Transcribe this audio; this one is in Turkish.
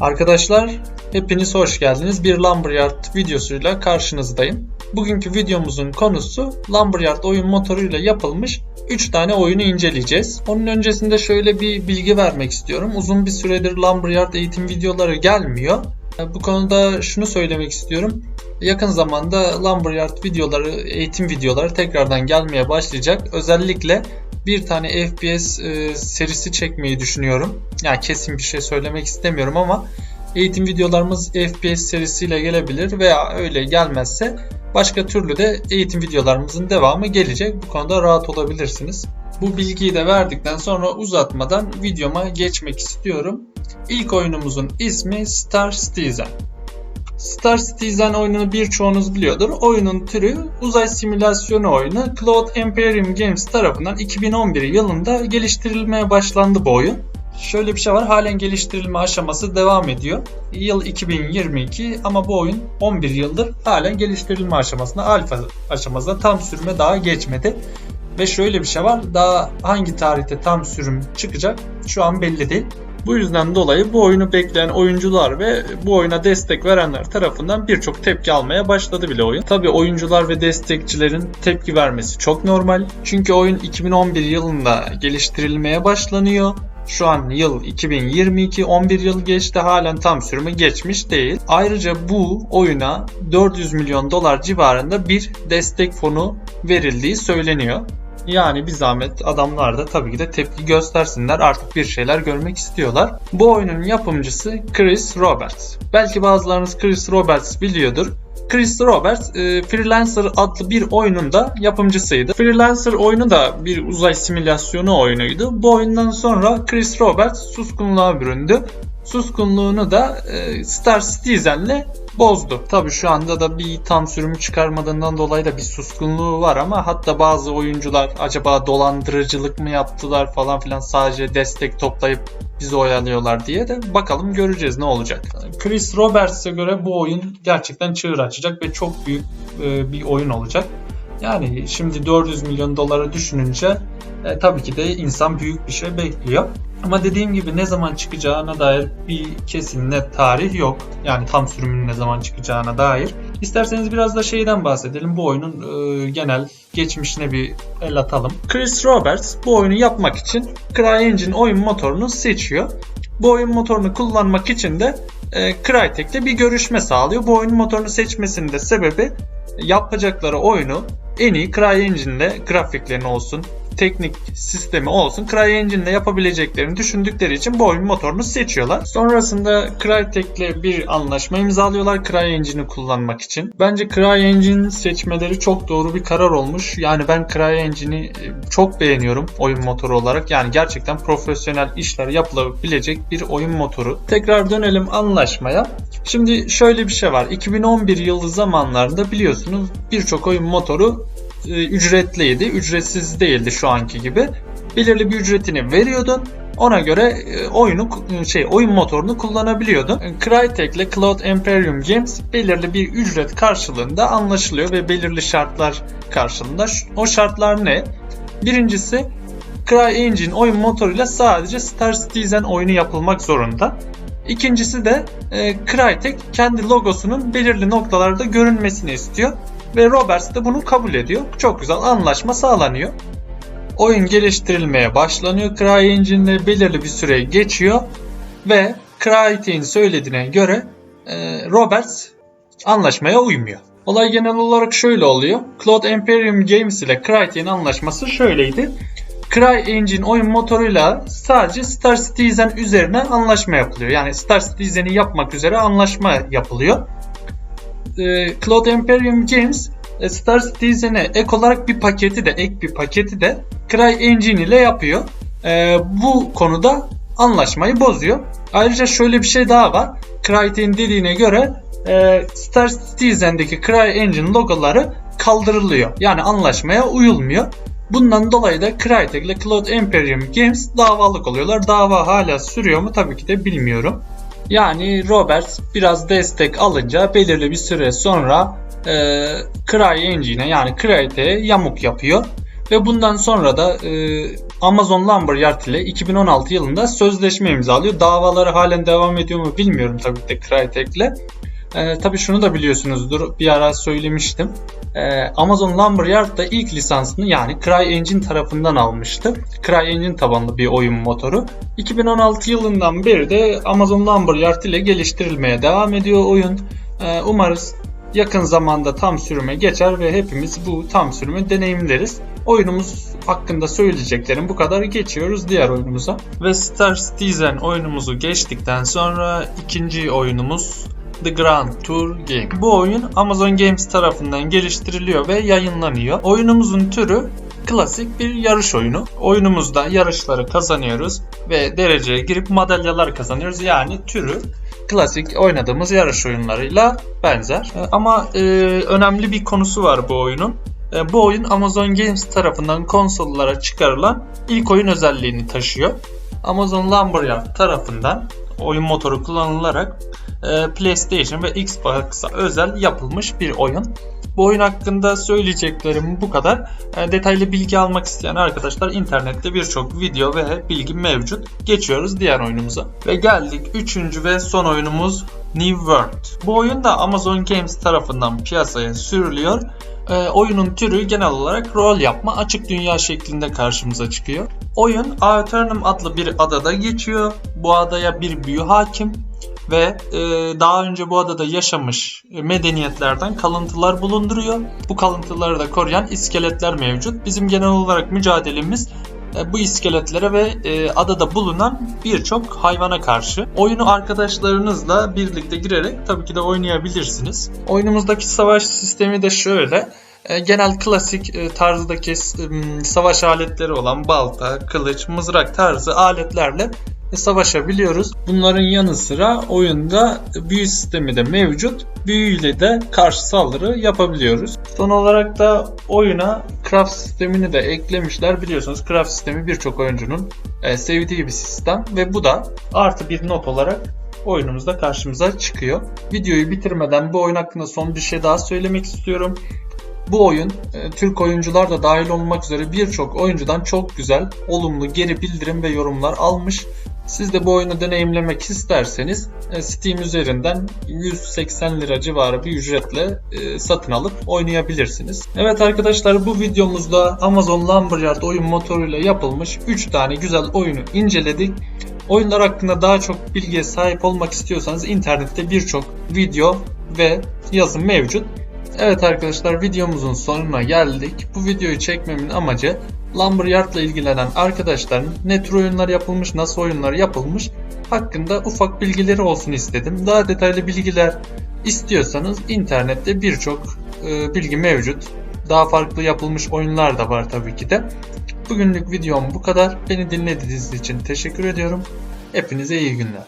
Arkadaşlar hepiniz hoş geldiniz. Bir Lumberyard videosuyla karşınızdayım. Bugünkü videomuzun konusu Lumberyard oyun motoruyla yapılmış 3 tane oyunu inceleyeceğiz. Onun öncesinde şöyle bir bilgi vermek istiyorum. Uzun bir süredir Lumberyard eğitim videoları gelmiyor. Bu konuda şunu söylemek istiyorum. Yakın zamanda Lumberyard videoları, eğitim videoları tekrardan gelmeye başlayacak. Özellikle bir tane FPS e, serisi çekmeyi düşünüyorum. Yani kesin bir şey söylemek istemiyorum ama eğitim videolarımız FPS serisiyle gelebilir veya öyle gelmezse başka türlü de eğitim videolarımızın devamı gelecek. Bu konuda rahat olabilirsiniz. Bu bilgiyi de verdikten sonra uzatmadan videoma geçmek istiyorum. İlk oyunumuzun ismi Star Citizen. Star Citizen oyununu birçoğunuz biliyordur. Oyunun türü uzay simülasyonu oyunu. Cloud Imperium Games tarafından 2011 yılında geliştirilmeye başlandı bu oyun. Şöyle bir şey var. Halen geliştirilme aşaması devam ediyor. Yıl 2022 ama bu oyun 11 yıldır halen geliştirilme aşamasında, alfa aşamasında tam sürüme daha geçmedi. Ve şöyle bir şey var. Daha hangi tarihte tam sürüm çıkacak şu an belli değil. Bu yüzden dolayı bu oyunu bekleyen oyuncular ve bu oyuna destek verenler tarafından birçok tepki almaya başladı bile oyun. Tabi oyuncular ve destekçilerin tepki vermesi çok normal. Çünkü oyun 2011 yılında geliştirilmeye başlanıyor. Şu an yıl 2022, 11 yıl geçti halen tam sürümü geçmiş değil. Ayrıca bu oyuna 400 milyon dolar civarında bir destek fonu verildiği söyleniyor. Yani bir zahmet adamlar da tabii ki de tepki göstersinler artık bir şeyler görmek istiyorlar. Bu oyunun yapımcısı Chris Roberts. Belki bazılarınız Chris Roberts biliyordur. Chris Roberts e, Freelancer adlı bir oyunun da yapımcısıydı. Freelancer oyunu da bir uzay simülasyonu oyunuydu. Bu oyundan sonra Chris Roberts suskunluğa büründü. Suskunluğunu da e, Star Citizen'le bozdu. Tabi şu anda da bir tam sürümü çıkarmadığından dolayı da bir suskunluğu var ama hatta bazı oyuncular acaba dolandırıcılık mı yaptılar falan filan sadece destek toplayıp bizi oyalıyorlar diye de bakalım göreceğiz ne olacak. Chris Roberts'e göre bu oyun gerçekten çığır açacak ve çok büyük e, bir oyun olacak. Yani şimdi 400 milyon dolara düşününce e, tabii ki de insan büyük bir şey bekliyor. Ama dediğim gibi ne zaman çıkacağına dair bir kesin net tarih yok. Yani tam sürümünün ne zaman çıkacağına dair. İsterseniz biraz da şeyden bahsedelim. Bu oyunun e, genel geçmişine bir el atalım. Chris Roberts bu oyunu yapmak için CryEngine oyun motorunu seçiyor. Bu oyun motorunu kullanmak için de e, Crytek'le bir görüşme sağlıyor. Bu oyun motorunu seçmesinin de sebebi yapacakları oyunu en iyi CryEngine'le grafiklerini olsun, teknik sistemi olsun CryEngine'le yapabileceklerini düşündükleri için bu oyun motorunu seçiyorlar. Sonrasında Crytek'le bir anlaşma imzalıyorlar CryEngine'i kullanmak için. Bence CryEngine seçmeleri çok doğru bir karar olmuş. Yani ben CryEngine'i çok beğeniyorum oyun motoru olarak. Yani gerçekten profesyonel işler yapılabilecek bir oyun motoru. Tekrar dönelim anlaşmaya. Şimdi şöyle bir şey var. 2011 yılı zamanlarında biliyorsunuz birçok oyun motoru e, ücretliydi. Ücretsiz değildi şu anki gibi. Belirli bir ücretini veriyordun. Ona göre e, oyunu şey oyun motorunu kullanabiliyordun. Crytek ile Cloud Imperium Games belirli bir ücret karşılığında anlaşılıyor ve belirli şartlar karşılığında. O şartlar ne? Birincisi CryEngine oyun motoruyla sadece Star Citizen oyunu yapılmak zorunda. İkincisi de e, Crytek kendi logosunun belirli noktalarda görünmesini istiyor ve Roberts de bunu kabul ediyor. Çok güzel anlaşma sağlanıyor. Oyun geliştirilmeye başlanıyor. CryEngine'de belirli bir süre geçiyor ve Crytek'in söylediğine göre e, Roberts anlaşmaya uymuyor. Olay genel olarak şöyle oluyor. Cloud Imperium Games ile Crytek'in anlaşması şöyleydi. CryEngine oyun motoruyla sadece Star Citizen üzerine anlaşma yapılıyor. Yani Star Citizen'i yapmak üzere anlaşma yapılıyor. Ee, Cloud Imperium Games e, Star Citizen'e ek olarak bir paketi de ek bir paketi de CryEngine ile yapıyor. Ee, bu konuda anlaşmayı bozuyor. Ayrıca şöyle bir şey daha var. Crytek'in dediğine göre e, Star Citizen'deki CryEngine logoları kaldırılıyor. Yani anlaşmaya uyulmuyor. Bundan dolayı da Crytek ile Cloud Imperium Games davalık oluyorlar. Dava hala sürüyor mu tabii ki de bilmiyorum. Yani Robert biraz destek alınca belirli bir süre sonra e, CryEngine'e yani Crytek'e yamuk yapıyor. Ve bundan sonra da e, Amazon Lumberyard ile 2016 yılında sözleşme imzalıyor. Davaları halen devam ediyor mu bilmiyorum tabii ki de Crytek'le. Ee, tabii şunu da biliyorsunuzdur. Bir ara söylemiştim. Ee, Amazon Lumberyard da ilk lisansını yani CryEngine tarafından almıştı. CryEngine tabanlı bir oyun motoru. 2016 yılından beri de Amazon Lumberyard ile geliştirilmeye devam ediyor oyun. Ee, umarız yakın zamanda tam sürüme geçer ve hepimiz bu tam sürümü deneyimleriz. Oyunumuz hakkında söyleyeceklerim bu kadar. Geçiyoruz diğer oyunumuza. Ve Star Citizen oyunumuzu geçtikten sonra ikinci oyunumuz The Grand Tour Game. Bu oyun Amazon Games tarafından geliştiriliyor ve yayınlanıyor. Oyunumuzun türü klasik bir yarış oyunu. Oyunumuzda yarışları kazanıyoruz ve dereceye girip madalyalar kazanıyoruz. Yani türü klasik oynadığımız yarış oyunlarıyla benzer. E, Ama e, önemli bir konusu var bu oyunun. E, bu oyun Amazon Games tarafından konsollara çıkarılan ilk oyun özelliğini taşıyor. Amazon Lumberyard tarafından oyun motoru kullanılarak PlayStation ve Xbox'a özel yapılmış bir oyun. Bu oyun hakkında söyleyeceklerim bu kadar. E, detaylı bilgi almak isteyen arkadaşlar internette birçok video ve bilgi mevcut. Geçiyoruz diğer oyunumuza. Ve geldik 3. ve son oyunumuz New World. Bu oyun da Amazon Games tarafından piyasaya sürülüyor. E, oyunun türü genel olarak rol yapma açık dünya şeklinde karşımıza çıkıyor. Oyun Aeternum adlı bir adada geçiyor. Bu adaya bir büyü hakim ve e, daha önce bu adada yaşamış medeniyetlerden kalıntılar bulunduruyor. Bu kalıntıları da koruyan iskeletler mevcut. Bizim genel olarak mücadelemiz e, bu iskeletlere ve e, adada bulunan birçok hayvana karşı. Oyunu arkadaşlarınızla birlikte girerek tabii ki de oynayabilirsiniz. Oyunumuzdaki savaş sistemi de şöyle. E, Genel klasik e, tarzdaki savaş aletleri olan balta, kılıç, mızrak tarzı aletlerle savaşabiliyoruz. Bunların yanı sıra oyunda büyü sistemi de mevcut. Büyüyle de karşı saldırı yapabiliyoruz. Son olarak da oyuna craft sistemini de eklemişler. Biliyorsunuz craft sistemi birçok oyuncunun e, sevdiği bir sistem ve bu da artı bir not olarak oyunumuzda karşımıza çıkıyor. Videoyu bitirmeden bu oyun hakkında son bir şey daha söylemek istiyorum. Bu oyun e, Türk oyuncular da dahil olmak üzere birçok oyuncudan çok güzel, olumlu geri bildirim ve yorumlar almış. Siz de bu oyunu deneyimlemek isterseniz e, Steam üzerinden 180 lira civarı bir ücretle e, satın alıp oynayabilirsiniz. Evet arkadaşlar bu videomuzda Amazon Lumberyard oyun motoruyla yapılmış 3 tane güzel oyunu inceledik. Oyunlar hakkında daha çok bilgiye sahip olmak istiyorsanız internette birçok video ve yazım mevcut. Evet arkadaşlar videomuzun sonuna geldik. Bu videoyu çekmemin amacı Lumberyard ile ilgilenen arkadaşların ne tür oyunlar yapılmış, nasıl oyunlar yapılmış hakkında ufak bilgileri olsun istedim. Daha detaylı bilgiler istiyorsanız internette birçok e, bilgi mevcut. Daha farklı yapılmış oyunlar da var tabii ki de. Bugünlük videom bu kadar. Beni dinlediğiniz için teşekkür ediyorum. Hepinize iyi günler.